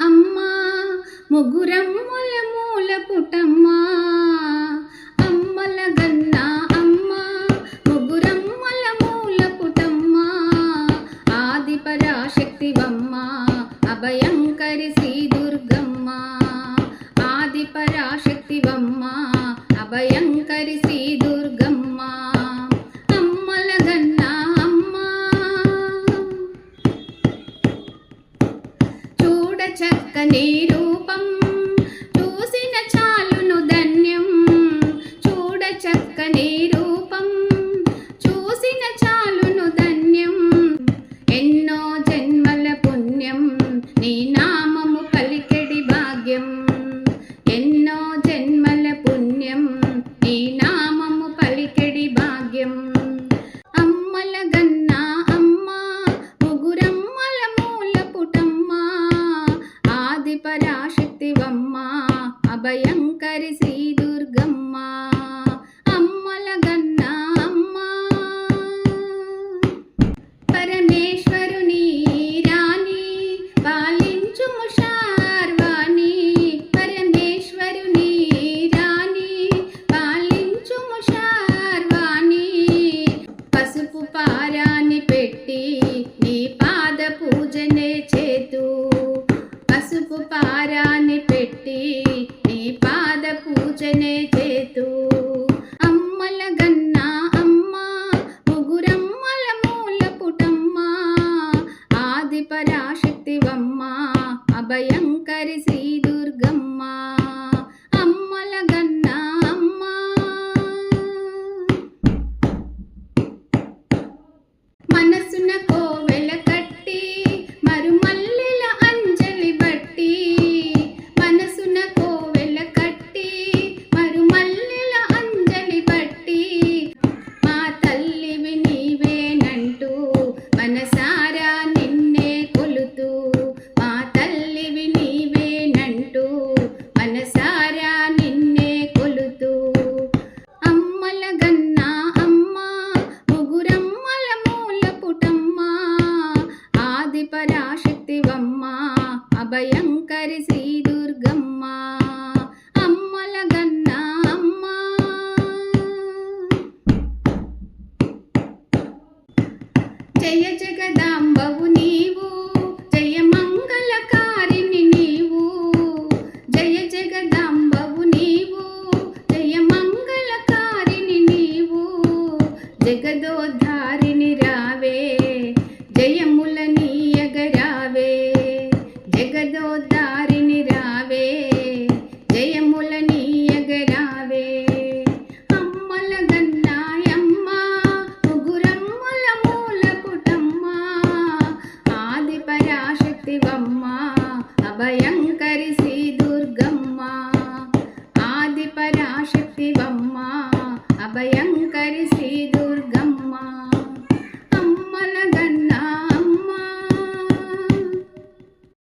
అమ్మ. ముగ్గురం మూల పుట చక్కని రూపం. చూసిన చాలును ధన్యం. చూడ చక్కని రూపం. చూసిన చాలును ధన్యం. ఎన్నో జన్మల పుణ్యం. నీ నామము పలికెడి భాగ్యం. ఎన్నో జన్మల పుణ్యం. నీ అభయంకరి శ్రీ దుర్గమ్మ అమ్మల గన్న అమ్మ. పరమేశ్వరుని రాణి పాలించు ముషార్వాణి పరమేశ్వరుని రాణి పాలించు ముషార్వాణి పసుపు పారా పరాశక్తివమ్మ అభయంకరి శ్రీ దుర్గమ్మ. భయంకరి శ్రీ దుర్గమ్మ అమ్మల గన్న అమ్మ. జయ జగదాంబవు నీవు జయ మంగళకారిణి నీవు. జయ జగదాంబవు నీవు జయ మంగళకారిణి నీవు. జగదోద్ధారిణి